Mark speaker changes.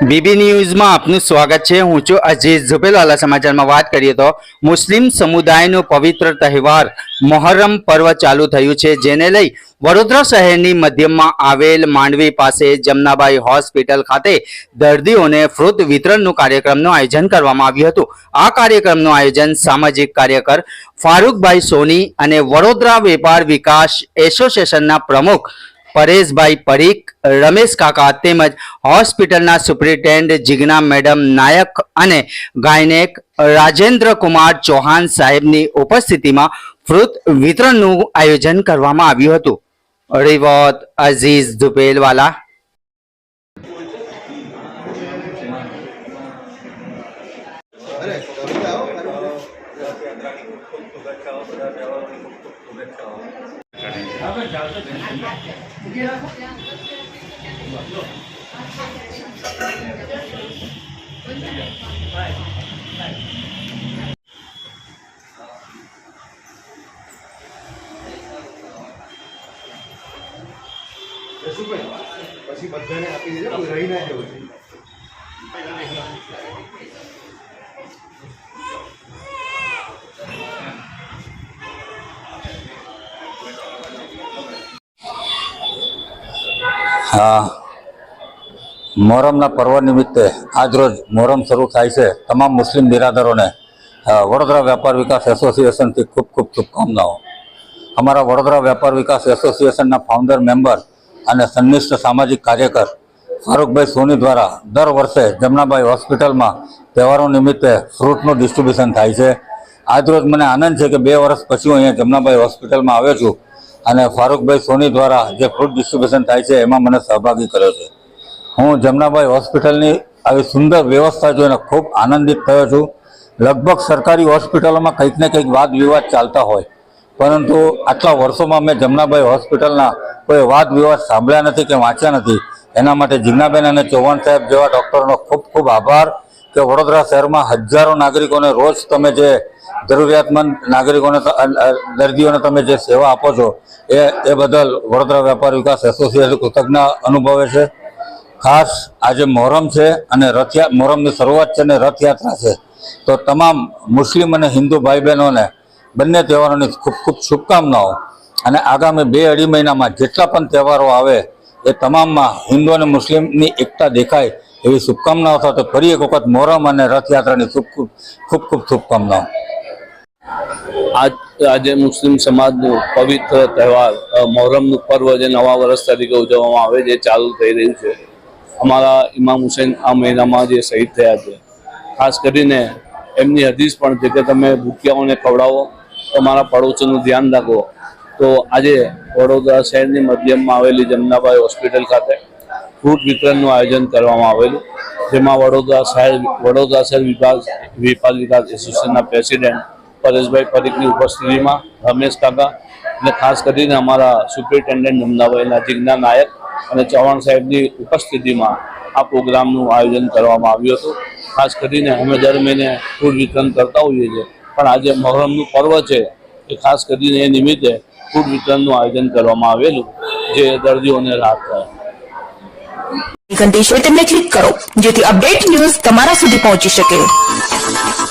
Speaker 1: BB ન્યૂઝમાં આપનું સ્વાગત છે. હું છું અજીત ઝુબેલવાલા સમાચારમાં વાત કરીએ તો મુસ્લિમ સમુદાયનો પવિત્ર તહેવાર મોહર્રમ પર્વ ચાલુ થયું છે. જેને લઈ વડોદરા શહેરની મધ્યમાં આવેલ માંડવી પાસે જમનાબાઈ હોસ્પિટલ ખાતે દર્દીઓને ફ્રૂટ વિતરણનું કાર્યક્રમનું આયોજન કરવામાં આવ્યું હતું. આ કાર્યક્રમનું આયોજન સામાજિક કાર્યકર ફારૂકભાઈ સોની અને વડોદરા વેપાર વિકાસ એસોસિએશનના પ્રમુખ પરેશભાઈ પરીખ, રમેશ કાકા તેમજ હોસ્પિટલના સુપ્રિન્ટેન્ડન્ટ જિજ્ઞા મેડમ નાયક અને ગાયનેક રાજેન્દ્ર કુમાર ચૌહાણ સાહેબની ઉપસ્થિતિમાં ફ્રૂટ વિતરણનું આયોજન કરવામાં આવ્યું હતું. રિવત અઝીઝ દુપેલવાલા
Speaker 2: પછી બધાને આપી દેજો રહી ના જવું
Speaker 3: મોહરમના પર્વ નિમિત્તે આજરોજ મોહરમ શરૂ થાય છે. તમામ મુસ્લિમ બિરાદરોને વડોદરા વેપાર વિકાસ એસોસિએશનથી ખૂબ ખૂબ શુભકામનાઓ. અમારા વડોદરા વેપાર વિકાસ એસોસિએશનના ફાઉન્ડર મેમ્બર અને સંનિષ્ઠ સામાજિક કાર્યકર ફારૂકભાઈ સોની દ્વારા દર વર્ષે જમનાબાઈ હોસ્પિટલમાં તહેવારો નિમિત્તે ફ્રૂટનું ડિસ્ટ્રીબ્યુશન થાય છે. આજરોજ મને આનંદ છે કે બે વર્ષ પછી હું અહીંયા જમનાબાઈ હોસ્પિટલમાં આવ્યો છું. અને ફારૂકભાઈ સોની દ્વારા જે ફ્રૂટ ડિસ્ટ્રીબ્યુશન થાય છે, એમાં મને સહભાગી કર્યો છે. હું જમનાબાઈ હોસ્પિટલની આવી સુંદર વ્યવસ્થા જોઈને ખૂબ આનંદિત થયો છું. લગભગ સરકારી હોસ્પિટલોમાં કંઈક ને કંઈક વાદ વિવાદ ચાલતા હોય. પરંતુ આટલા વર્ષોમાં મેં જમનાબાઈ હોસ્પિટલના કોઈ વાદ વિવાદ સાંભળ્યા નથી કે વાંચ્યા નથી. એના માટે જીજ્ઞાબેન અને ચૌહાણ સાહેબ જેવા ડૉક્ટરનો ખૂબ ખૂબ આભાર કે વડોદરા શહેરમાં હજારો નાગરિકોને રોજ તમે જે જરૂરિયાતમંદ નાગરિકોને ત- દર્દીઓને તમે જે સેવા આપો છો, એ એ બદલ વડોદરા વેપાર વિકાસ એસોસિએશન કૃતજ્ઞ અનુભવે છે. ખાસ આજે મોહરમ છે અને રથયા, મોહરમની શરૂઆત છે અને રથયાત્રા છે. તો તમામ મુસ્લિમ અને હિન્દુ ભાઈ બહેનોને બંને તહેવારોની ખૂબ ખૂબ શુભકામનાઓ. અને આગામી બે અઢી મહિનામાં જેટલા પણ તહેવારો આવે, એ તમામમાં હિન્દુ અને મુસ્લિમની એકતા દેખાય એવી શુભકામનાઓ સાથે ફરી એક વખત મોહરમ અને રથયાત્રાની ખૂબ ખૂબ ખૂબ ખૂબ શુભકામનાઓ.
Speaker 4: આજ આજે મુસ્લિમ સમાજનું પવિત્ર તહેવાર મોહરમનું પર્વ જે નવા વર્ષ તરીકે ઉજવવામાં આવે છે ચાલુ થઈ રહ્યું છે. અમારા ઇમામ હુસૈન આ મહિનામાં જે શહીદ થયા છે. ખાસ કરીને એમની હદીસ પણ છે કે તમે ભૂખ્યાઓને ખવડાવો, તમારા પડોશોનું ધ્યાન રાખો. તો આજે વડોદરા શહેરની મધ્યમમાં આવેલી જમનાબાઈ હોસ્પિટલ ખાતે ફ્રૂટ વિતરણનું આયોજન કરવામાં આવેલું. જેમાં વડોદરા શહેર વડોદરા શહેર વિભાગ વેપાર વિકાસ એસોસિએશનના પ્રેસિડેન્ટ પરેશભાઈ પરીખની ઉપસ્થિતિમાં રમેશ કાકા અને ખાસ કરીને અમારા સુપ્રિન્ટેન્ડન્ટ નમનાભાઈના જિજ્ઞા નાયક અને ચૌહાણ સાહેબની ઉપસ્થિતિમાં આ પ્રોગ્રામનું આયોજન કરવામાં આવ્યું હતું. ખાસ કરીને અમે દર મહિને ફૂડ વિતરણ કરતા હોઈએ છીએ. પણ આજે મોહરમનું પર્વ છે એ ખાસ કરીને એ નિમિત્તે ફૂડ વિતરણનું આયોજન કરવામાં આવેલું, જે દર્દીઓને રાહત થાય.
Speaker 5: ઘંટી છે તેમને ક્લિક કરો, જેથી અપડેટ ન્યૂઝ તમારા સુધી પહોંચી શકે.